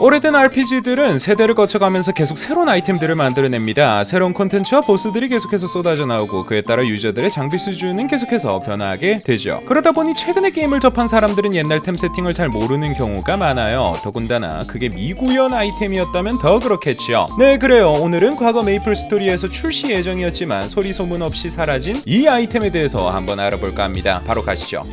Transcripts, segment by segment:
오래된 RPG들은 세대를 거쳐가면서 계속 새로운 아이템들을 만들어냅니다. 새로운 콘텐츠와 보스들이 계속해서 쏟아져 나오고 그에 따라 유저들의 장비 수준은 계속해서 변화하게 되죠. 그러다 보니 최근에 게임을 접한 사람들은 옛날 템 세팅을 잘 모르는 경우가 많아요. 더군다나 그게 미구현 아이템이었다면 더 그렇겠죠. 네, 그래요. 오늘은 과거 메이플 스토리에서 출시 예정이었지만 소리 소문 없이 사라진 이 아이템에 대해서 한번 알아볼까 합니다. 바로 가시죠.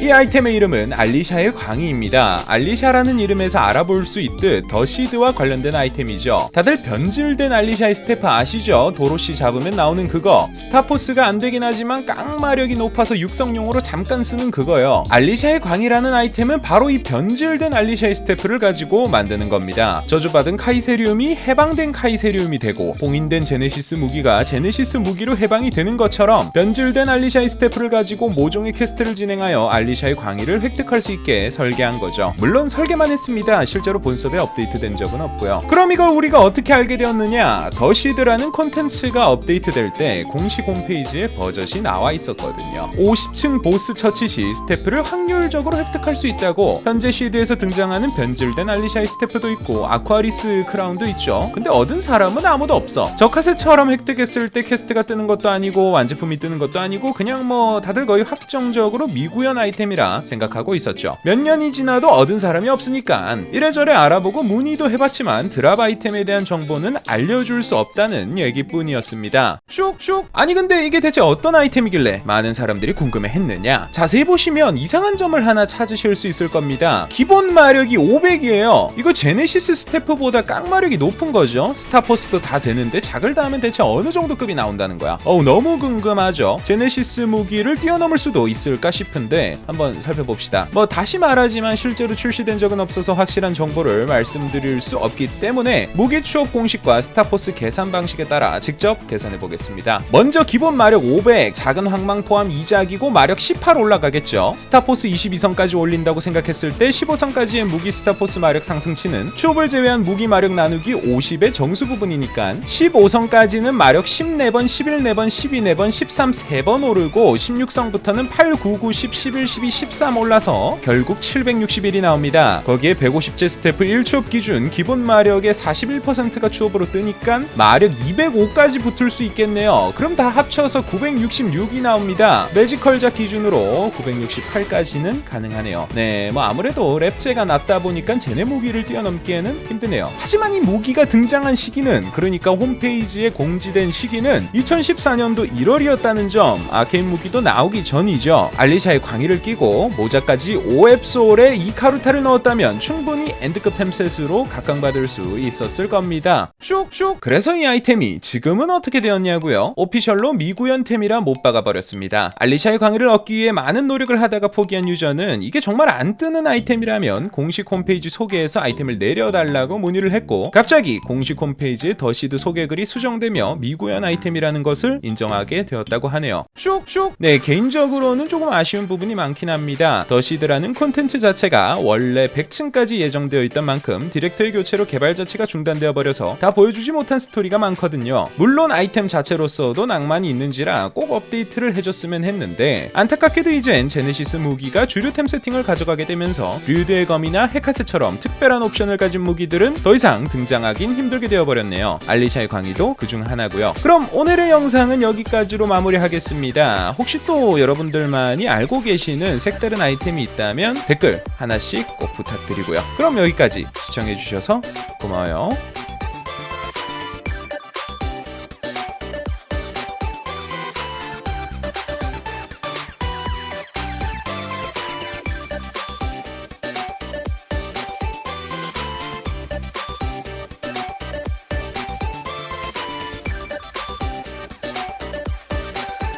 이 아이템의 이름은 알리샤의 광희입니다. 알리샤라는 이름에서 알아볼 수 있듯 더 시드와 관련된 아이템이죠. 다들 변질된 알리샤의 스태프 아시죠? 도로시 잡으면 나오는 그거. 스타포스가 안 되긴 하지만 깡마력이 높아서 육성용으로 잠깐 쓰는 그거요. 알리샤의 광희라는 아이템은 바로 이 변질된 알리샤의 스태프를 가지고 만드는 겁니다. 저주받은 카이세리움이 해방된 카이세리움이 되고 봉인된 제네시스 무기가 제네시스 무기로 해방이 되는 것처럼 변질된 알리샤의 스태프를 가지고 모종의 퀘스트를 진행하여 알리 샤의 광희를 획득할 수 있게 설계한 거죠. 물론 설계만 했습니다. 실제로 본섭에 업데이트된 적은 없고요. 그럼 이걸 우리가 어떻게 알게 되었느냐? 더시드라는 콘텐츠가 업데이트될 때 공식 홈페이지에 버젓이 나와 있었거든요. 50층 보스 처치 시 스태프를 확률적으로 획득할 수 있다고 현재 시드에서 등장하는 변질된 알리샤의 스태프도 있고 아쿠아리스 크라운도 있죠. 근데 얻은 사람은 아무도 없어. 저카세처럼 획득했을 때 퀘스트가 뜨는 것도 아니고 완제품이 뜨는 것도 아니고 그냥 뭐 다들 거의 확정적으로 미구현 아이템 이라 생각하고 있었죠. 몇 년이 지나도 얻은 사람이 없으니까 이래저래 알아보고 문의도 해봤지만 드랍 아이템에 대한 정보는 알려줄 수 없다는 얘기뿐이었습니다. 쇽쇽 아니 근데 이게 대체 어떤 아이템이길래 많은 사람들이 궁금해했느냐? 자세히 보시면 이상한 점을 하나 찾으실 수 있을 겁니다. 기본 마력이 500이에요. 이거 제네시스 스태프보다 깡마력이 높은 거죠. 스타포스도 다 되는데 작을 다 하면 대체 어느 정도 급이 나온다는 거야. 어우 너무 궁금하죠. 제네시스 무기를 뛰어넘을 수도 있을까 싶은데 한번 살펴봅시다. 뭐 다시 말하지만 실제로 출시된 적은 없어서 확실한 정보를 말씀드릴 수 없기 때문에 무기 추업 공식과 스타포스 계산 방식에 따라 직접 계산해 보겠습니다. 먼저 기본 마력 500, 작은 황망 포함 2작이고 마력 18 올라가겠죠. 스타포스 22성까지 올린다고 생각했을 때 15성까지의 무기 스타포스 마력 상승치는 추업을 제외한 무기 마력 나누기 50의 정수 부분이니까 15성까지는 마력 14번, 11네번, 12네번, 13 3번 오르고 16성부터는 8, 9, 9, 10, 11, 12, 13 올라서 결국 761이 나옵니다. 거기에 150제 스태프 1추업 기준 기본 마력의 41%가 추업으로 뜨니까 마력 205까지 붙을 수 있겠네요. 그럼 다 합쳐서 966이 나옵니다. 매지컬작 기준으로 968까지는 가능하네요. 네, 뭐 아무래도 랩제가 낮다 보니까 제네 무기를 뛰어넘기에는 힘드네요. 하지만 이 무기가 등장한 시기는 그러니까 홈페이지에 공지된 시기는 2014년도 1월이었다는 점 아케인 무기도 나오기 전이죠. 알리샤의 광희를 끼고 모자까지 오앱솔에 이카루타를 넣었다면 충분히 엔드급 템셋으로 각광받을 수 있었을 겁니다. 슉슉 그래서 이 아이템이 지금은 어떻게 되었냐고요? 오피셜로 미구현템이라 못 박아버렸습니다. 알리샤의 광희를 얻기 위해 많은 노력을 하다가 포기한 유저는 이게 정말 안 뜨는 아이템이라면 공식 홈페이지 소개에서 아이템을 내려달라고 문의를 했고 갑자기 공식 홈페이지에 더시드 소개글이 수정되며 미구현 아이템이라는 것을 인정하게 되었다고 하네요. 슉슉 네 개인적으로는 조금 아쉬운 부분이 많긴 합니다. 더시드라는 콘텐츠 자체가 원래 100층까지 예정되어 있던 만큼 디렉터의 교체로 개발 자체가 중단되어 버려서 다 보여주지 못한 스토리가 많거든요. 물론 아이템 자체로서도 낭만이 있는지라 꼭 업데이트를 해줬으면 했는데 안타깝게도 이젠 제네시스 무기가 주류 템 세팅을 가져가게 되면서 류드의 검이나 헤카스처럼 특별한 옵션을 가진 무기들은 더 이상 등장하긴 힘들게 되어버렸네요. 알리샤의 광희도 그중 하나고요. 그럼 오늘의 영상은 여기까지로 마무리하겠습니다. 혹시 또 여러분들만이 알고 계 시는 색다른 아이템이 있다면 댓글 하나씩 꼭 부탁드리고요. 그럼 여기까지 시청해주셔서 고마워요.